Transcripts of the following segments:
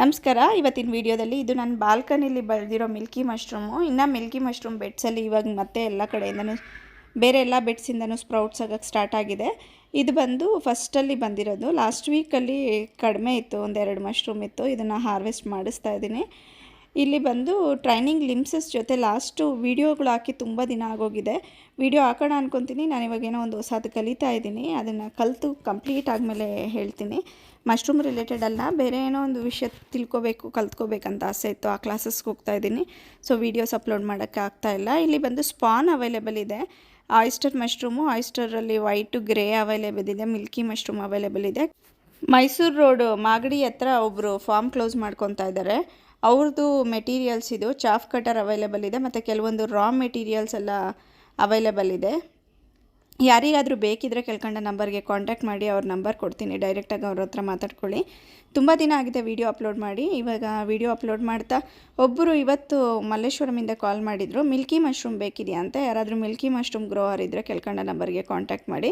ನಮಸ್ಕಾರ, ಇವತ್ತಿನ ವಿಡಿಯೋದಲ್ಲಿ ಇದು ನನ್ನ ಬಾಲ್ಕನಿಲಿ ಬೆಳೆದಿರೋ ಮಿಲ್ಕಿ ಮಶ್ರೂಮು. ಇನ್ನು ಮಿಲ್ಕಿ ಮಶ್ರೂಮ್ ಬೆಡ್ಸಲ್ಲಿ ಇವಾಗ ಮತ್ತೆ ಎಲ್ಲ ಕಡೆಯಿಂದನೂ, ಬೇರೆ ಎಲ್ಲ ಬೆಡ್ಸಿಂದನೂ ಸ್ಪ್ರೌಟ್ಸ್ ಆಗೋಕ್ಕೆ ಸ್ಟಾರ್ಟ್ ಆಗಿದೆ. ಇದು ಬಂದು ಫಸ್ಟಲ್ಲಿ ಬಂದಿರೋದು, ಲಾಸ್ಟ್ ವೀಕಲ್ಲಿ ಕಡಿಮೆ ಇತ್ತು, ಒಂದೆರಡು ಮಶ್ರೂಮ್ ಇತ್ತು. ಇದನ್ನು ಹಾರ್ವೆಸ್ಟ್ ಮಾಡಿಸ್ತಾ ಇದ್ದೀನಿ. ಇಲ್ಲಿ ಬಂದು ಟ್ರೈನಿಂಗ್ ಲಿಮ್ಸಸ್ ಜೊತೆ ಲಾಸ್ಟು ವೀಡಿಯೋಗಳು ಹಾಕಿ ತುಂಬ ದಿನ ಆಗೋಗಿದೆ. ವೀಡಿಯೋ ಹಾಕೋಣ ಅನ್ಕೊತೀನಿ. ನಾನು ಇವಾಗೇನೋ ಒಂದು ಹೊಸದು ಕಲಿತಾ ಇದ್ದೀನಿ. ಅದನ್ನು ಕಲಿತು ಕಂಪ್ಲೀಟ್ ಆದಮೇಲೆ ಹೇಳ್ತೀನಿ. ಮಶ್ರೂಮ್ ರಿಲೇಟೆಡ್ ಅಲ್ಲ, ಬೇರೆ ಏನೋ ಒಂದು ವಿಷಯ ತಿಳ್ಕೊಬೇಕು, ಕಲ್ತ್ಕೋಬೇಕಂತ ಆಸೆ ಇತ್ತು. ಆ ಕ್ಲಾಸಸ್ಗೆ ಹೋಗ್ತಾ ಇದ್ದೀನಿ. ಸೊ ವೀಡಿಯೋಸ್ ಅಪ್ಲೋಡ್ ಮಾಡೋಕ್ಕೆ ಇಲ್ಲ. ಇಲ್ಲಿ ಬಂದು ಸ್ಪಾನ್ ಅವೈಲೇಬಲ್ ಇದೆ. ಆಯಿಸ್ಟರ್ ಮಶ್ರೂಮು ಆಯಿಸ್ಟರಲ್ಲಿ ವೈಟು ಗ್ರೇ ಅವೈಲೇಬಲ್ ಇದೆ. ಮಿಲ್ಕಿ ಮಶ್ರೂಮ್ ಅವೈಲೇಬಲ್ ಇದೆ. ಮೈಸೂರು ರೋಡು ಮಾಗಡಿ ಹತ್ರ ಒಬ್ಬರು ಫಾರ್ಮ್ ಕ್ಲೋಸ್ ಮಾಡ್ಕೊತಾ ಇದ್ದಾರೆ. ಅವ್ರದ್ದು ಮೆಟೀರಿಯಲ್ಸ್ ಇದು ಚಾಫ್ ಕಟರ್ ಅವೈಲೇಬಲ್ ಇದೆ, ಮತ್ತು ಕೆಲವೊಂದು ರಾ ಮೆಟೀರಿಯಲ್ಸ್ ಎಲ್ಲ ಅವೈಲೇಬಲ್ ಇದೆ. ಯಾರಿಗಾದರೂ ಬೇಕಿದ್ರೆ ಕೇಳ್ಕೊಂಡ ನಂಬರ್ಗೆ ಕಾಂಟ್ಯಾಕ್ಟ್ ಮಾಡಿ, ಅವ್ರ ನಂಬರ್ ಕೊಡ್ತೀನಿ. ಡೈರೆಕ್ಟಾಗಿ ಅವ್ರ ಹತ್ರ ಮಾತಾಡ್ಕೊಳ್ಳಿ. ತುಂಬ ದಿನ ಆಗಿದೆ ವೀಡಿಯೋ ಅಪ್ಲೋಡ್ ಮಾಡಿ. ಇವಾಗ ವೀಡಿಯೋ ಅಪ್ಲೋಡ್ ಮಾಡ್ತಾ ಒಬ್ಬರು ಇವತ್ತು ಮಲ್ಲೇಶ್ವರಮಿಂದ ಕಾಲ್ ಮಾಡಿದರು. ಮಿಲ್ಕಿ ಮಶ್ರೂಮ್ ಬೇಕಿದೆಯಾ ಅಂತ? ಯಾರಾದರೂ ಮಿಲ್ಕಿ ಮಶ್ರೂಮ್ ಗ್ರೋವರ್ ಇದ್ದರೆ ಕೇಳ್ಕೊಂಡ ನಂಬರ್ಗೆ ಕಾಂಟ್ಯಾಕ್ಟ್ ಮಾಡಿ.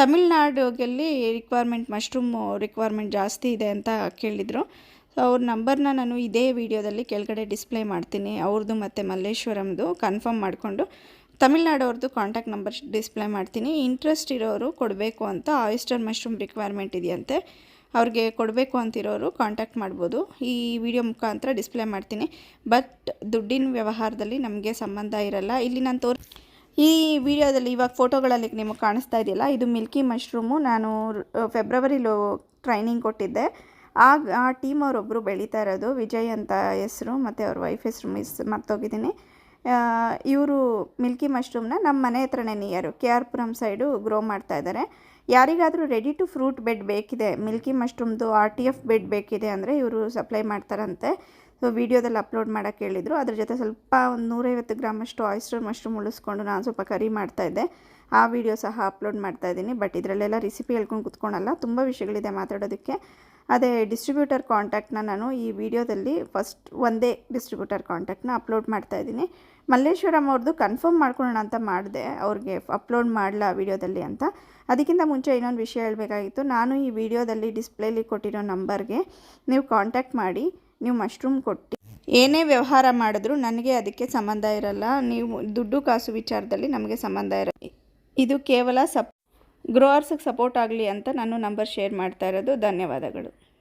ತಮಿಳ್ನಾಡಿಗೆಲ್ಲಿ ರಿಕ್ವೈರ್ಮೆಂಟ್ ಮಶ್ರೂಮ್ ರಿಕ್ವೈರ್ಮೆಂಟ್ ಜಾಸ್ತಿ ಇದೆ ಅಂತ ಕೇಳಿದರು. ಸೊ ಅವ್ರ ನಂಬರ್ನ ನಾನು ಇದೇ ವಿಡಿಯೋದಲ್ಲಿ ಕೆಳಗಡೆ ಡಿಸ್ಪ್ಲೇ ಮಾಡ್ತೀನಿ. ಅವ್ರದ್ದು ಮತ್ತು ಮಲ್ಲೇಶ್ವರಮ್ದು ಕನ್ಫರ್ಮ್ ಮಾಡಿಕೊಂಡು ತಮಿಳ್ನಾಡವ್ರದ್ದು ಕಾಂಟ್ಯಾಕ್ಟ್ ನಂಬರ್ ಡಿಸ್ಪ್ಲೇ ಮಾಡ್ತೀನಿ. ಇಂಟ್ರೆಸ್ಟ್ ಇರೋರು ಕೊಡಬೇಕು ಅಂತ ಆಯಿಸ್ಟರ್ ಮಶ್ರೂಮ್ ರಿಕ್ವೈರ್ಮೆಂಟ್ ಇದೆಯಂತೆ, ಅವ್ರಿಗೆ ಕೊಡಬೇಕು ಅಂತಿರೋರು ಕಾಂಟ್ಯಾಕ್ಟ್ ಮಾಡ್ಬೋದು. ಈ ವಿಡಿಯೋ ಮುಖಾಂತರ ಡಿಸ್ಪ್ಲೇ ಮಾಡ್ತೀನಿ. ಬಟ್ ದುಡ್ಡಿನ ವ್ಯವಹಾರದಲ್ಲಿ ನಮಗೆ ಸಂಬಂಧ ಇರಲ್ಲ. ಇಲ್ಲಿ ನಾನು ತೋರ್, ಈ ವಿಡಿಯೋದಲ್ಲಿ ಇವಾಗ ಫೋಟೋಗಳಲ್ಲಿ ನಿಮಗೆ ಕಾಣಿಸ್ತಾ ಇದೆಯಲ್ಲ, ಇದು ಮಿಲ್ಕಿ ಮಶ್ರೂಮು ನಾನು ಫೆಬ್ರವರಿಲೋ ಟ್ರೈನಿಂಗ್ ಕೊಟ್ಟಿದ್ದೆ. ಆಗ ಆ ಟೀಮ್ ಅವರೊಬ್ಬರು ಬೆಳೀತಾ ಇರೋದು ವಿಜಯ್ ಅಂತ ಹೆಸರು, ಮತ್ತು ಅವ್ರ ವೈಫ್ ಹೆಸರು ಮಿಸ್ ಮರ್ತೋಗಿದ್ದೀನಿ. ಇವರು ಮಿಲ್ಕಿ ಮಶ್ರೂಮ್ನ ನಮ್ಮ ಮನೆ ಹತ್ರನೇ near K R Puram side grow ಮಾಡ್ತಾ ಇದ್ದಾರೆ ಯಾರಿಗಾದರೂ ರೆಡಿ ಟು ಫ್ರೂಟ್ ಬೆಡ್ ಬೇಕಿದೆ ಮಿಲ್ಕಿ ಮಶ್ರೂಮ್ದು ಆರ್ ಟಿ ಎಫ್ ಬೆಡ್ ಬೇಕಿದೆ ಅಂದರೆ ಇವರು ಸಪ್ಲೈ ಮಾಡ್ತಾರಂತೆ. ಸೊ ವೀಡಿಯೋದಲ್ಲಿ ಅಪ್ಲೋಡ್ ಮಾಡೋಕ್ಕೆ ಹೇಳಿದರು. ಅದ್ರ ಜೊತೆ ಸ್ವಲ್ಪ ಒಂದು ನೂರೈವತ್ತು ಗ್ರಾಮಷ್ಟು ಆಯಿಸ್ಟರ್ ಮಶ್ರೂಮ್ ಉಳಿಸ್ಕೊಂಡು ನಾನು ಸ್ವಲ್ಪ ಕರಿ ಮಾಡ್ತಾ ಇದ್ದೆ. ಆ ವಿಡಿಯೋ ಸಹ ಅಪ್ಲೋಡ್ ಮಾಡ್ತಾ ಇದ್ದೀನಿ. ಬಟ್ ಇದರಲ್ಲೆಲ್ಲ ರೆಸಿಪಿ ಹೇಳ್ಕೊಂಡು ಕುತ್ಕೊಳಲ್ಲ. ತುಂಬ ವಿಷಯಗಳಿದೆ ಮಾತಾಡೋದಕ್ಕೆ. ಅದೇ ಡಿಸ್ಟ್ರಿಬ್ಯೂಟರ್ ಕಾಂಟ್ಯಾಕ್ಟ್ನ ನಾನು ಈ ವಿಡಿಯೋದಲ್ಲಿ ಫಸ್ಟ್ ಒಂದೇ ಡಿಸ್ಟ್ರಿಬ್ಯೂಟರ್ ಕಾಂಟ್ಯಾಕ್ಟ್ನ ಅಪ್ಲೋಡ್ ಮಾಡ್ತಾ ಇದ್ದೀನಿ. ಮಲ್ಲೇಶ್ವರಂ ಅವ್ರದ್ದು ಕನ್ಫರ್ಮ್ ಮಾಡ್ಕೊಳ್ಳೋಣ ಅಂತ ಮಾಡಿದೆ, ಅವ್ರಿಗೆ ಅಪ್ಲೋಡ್ ಮಾಡಲ ವಿಡಿಯೋದಲ್ಲಿ ಅಂತ. ಅದಕ್ಕಿಂತ ಮುಂಚೆ ಇನ್ನೊಂದು ವಿಷಯ ಹೇಳಬೇಕಾಗಿತ್ತು, ನಾನು ಈ ವಿಡಿಯೋದಲ್ಲಿ ಡಿಸ್ಪ್ಲೇಲಿ ಕೊಟ್ಟಿರೋ ನಂಬರ್ಗೆ ನೀವು ಕಾಂಟ್ಯಾಕ್ಟ್ ಮಾಡಿ, ನೀವು ಮಶ್ರೂಮ್ ಕೊಟ್ಟು. ಏನೇ ವ್ಯವಹಾರ ಮಾಡಿದ್ರೂ ನನಗೆ ಅದಕ್ಕೆ ಸಂಬಂಧ ಇರಲ್ಲ, ನೀವು ದುಡ್ಡು ಕಾಸು ವಿಚಾರದಲ್ಲಿ ನಮಗೆ ಸಂಬಂಧ ಇರಲ್ಲ ಇದು ಕೇವಲ ಸಪ್ ಗ್ರೋವರ್ಸಿಗೆ ಸಪೋರ್ಟ್ ಆಗಲಿ ಅಂತ ನಾನು ನಂಬರ್ ಶೇರ್ ಮಾಡ್ತಾ ಇರೋದು, ಧನ್ಯವಾದಗಳು.